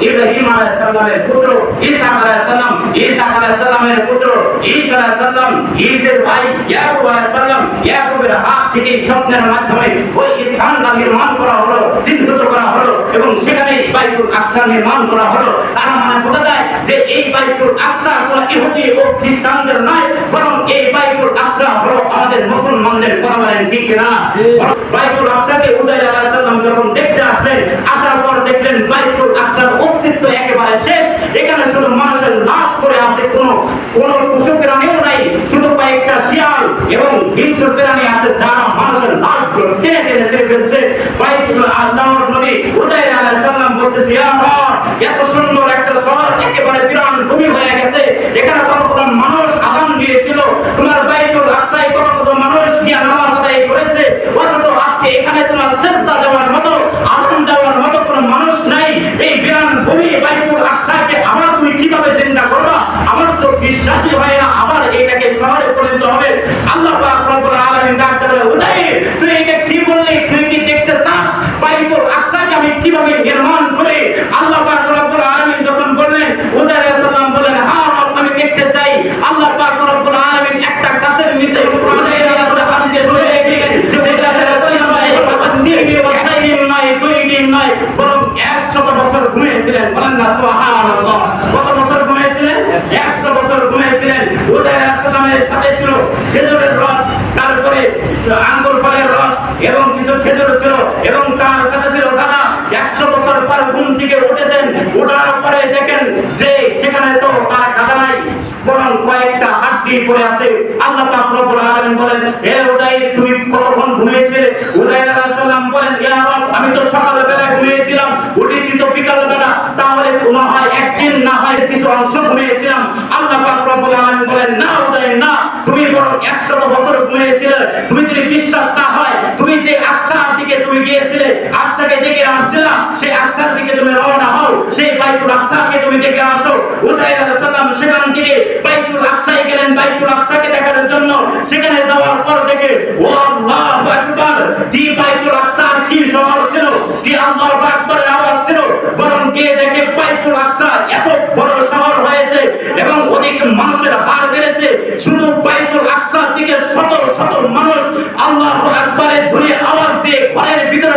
ইব্রাহিম আলাইহিস সালামের পুত্র ঈসা আলাইহিস সালাম ঈসা আলাইহিস সালামের পুত্র ঈসা আলাইহিস সালাম ঈসের ভাই ইয়াকুব আলাইহিস সালাম ইয়াকুবের হাত থেকে স্বপ্নের মাধ্যমে ওই স্থানটা নির্মাণ করা হলো চিহ্নিত করা হলো এবং সেখানে বাইতুল আকসা নির্মাণ করা হলো। তার মানে বোঝা যায় যে এই বাইতুল আকসা কোনো ইহুদি ও খ্রিস্টানদের নয় বরং এই বাইতুল আকসা হলো আমাদের মুসলমানদের বলেন ঠিক কিনা? বাইতুল আকসাকে কোনো পশু প্রাণীও নাই, শুধু কয়েকটা শিয়াল এবং হিংস্র প্রাণী আছে যারা মানুষের লাশগুলো টেনে টেনে সেরে ফেলছে। কয়েকগুলো আল্লাহর নবী উদয় আলাইহিস বলতেছে, ইয়া রব এত সুন্দর একটা শহর, একেবারে বিরান ভূমি হয়ে গেছে। এখানে কত কত মানুষ আগাম দিয়েছিল? তোমার বাইতুল আকসায় কত কত মানুষ গিয়ে নামাজ তো বিশ্বাসই হয় না, আবার এটাকে শহরে পরিণত হবে। আল্লাহ আলামিন উদয় তুই এটা কি বললি? তুই কি দেখতে চাস? বাইতুল আকসাকে আমি কীভাবে নির্মাণ করে? আল্লাহ পাক রব্বুল আলামিন যখন বললেন উদয় সালাম বলেন হ্যাঁ আমি দেখতে চাই। আল্লাহ পাক রব্বুল আলামিন একটা গাছের নিচে বরং একশত বছর ঘুমিয়েছিলেন। বলেন না, সুবহানাল্লাহ। কত বছর ঘুমিয়েছিলেন একশো বছর ঘুমিয়েছিলেন উদয় আলাইহিস সালামের সাথে ছিল খেজুরের রস তারপরে আঙ্গুর ফলের রস এবং কিছু খেজুর ছিল এবং তার সাথে ছিল দাদা একশো বছর পর ঘুম থেকে উঠেছেন ওঠার পরে দেখেন যে সেখানে তো তার কাদা নাই, বরং কয়েকটা হাড্ডি পড়ে আছে। আল্লাহ পাক রব্বুল আলামিন বলেন, হে উদয় তুমি কতক্ষণ ঘুমিয়েছিলে? উদয় আলাইহিস সালাম বলেন, ইয়া রব, আমি তো সকালবেলা ঘুমিয়েছিলাম, উঠেছি তো বিকালবেলা। তাহলে না হয় একদিন না হয় কিছু অংশ ঘুমিয়েছিলাম। আল্লাহ পাক রব্বুল আলামিন 100 বছর ঘুমিয়েছিলে, তুমি যদি বিশ্বাস না হয়, তুমি যে আকসার দিকে তুমি গিয়েছিলে, আকসাকে দেখে আসছিলাম সেই আকসার দিকে তুমি রওনা হও, সেই বাইতুল আকসাকে তুমি দেখে আসো। উদয় আল্লাহ আকবরের ধ্বনি আওয়াজ দিয়ে ঘরের ভিতরে